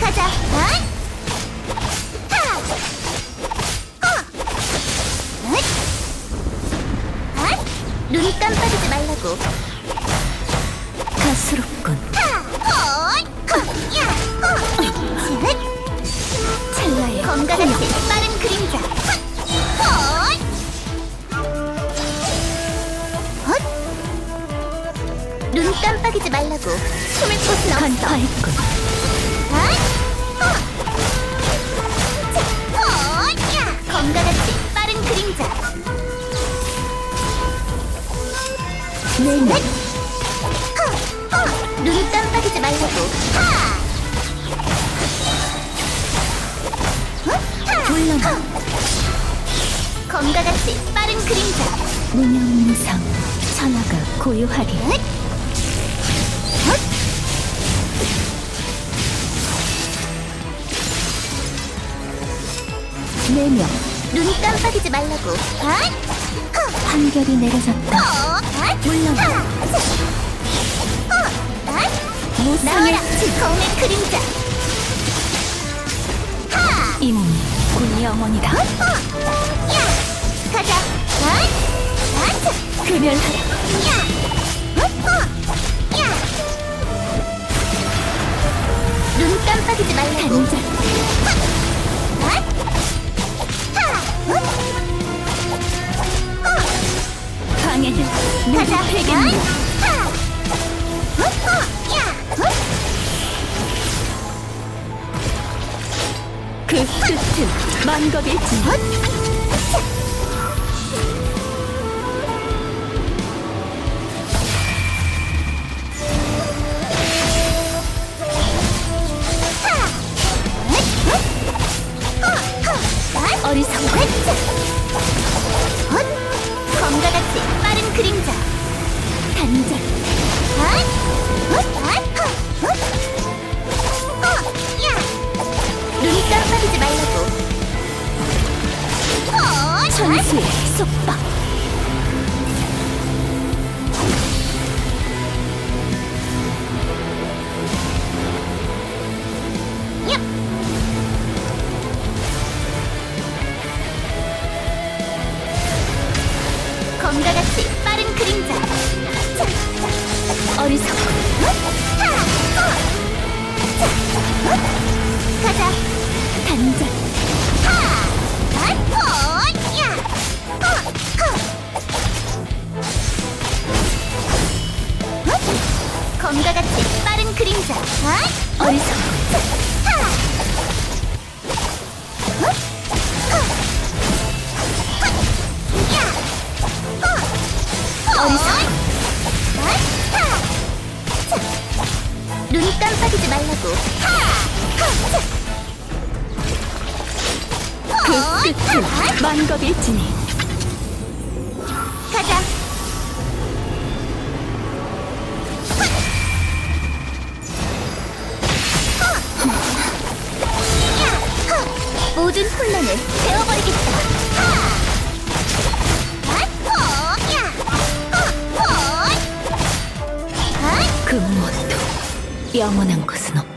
가자. 눈 깜빡이지 말라고. 가스롭군. 찰나의 건강하지 빠른 그림자. 눈 깜빡이지 말라고. 숨을 곳은 없어. 간파했군. 건강하지 빠른 그림자. 내면 눈 깜빡이지 말라고. 물러나. 건강하지 빠른 그림자. 무념무상. 천하가 고요하리. 내명 눈 깜빡이지 말라고. 판결이 내려졌다. 물러나. 무상의 나와라 검의 그림자. 이 몸이 군 영원이다. 야! 가자. 어? 금연하라. 야! 어? 야! 눈 깜빡이지 말라고. 단절. 방해는 가자. 누구 패겠니? 야! 그 끝은 만겁일지. 어리석은 단절. 눈 깜빡이지 말라고. 천수의 속박. 빠른 그림자. 어리석은 가자. 단절. 검과 같이 빠른 그림자. 어리석은 눈 깜빡이지 말라고. 그 끝은 만겁일지니. 가자. 모든 혼란을 배워버리겠다. 영원한 것은 없다.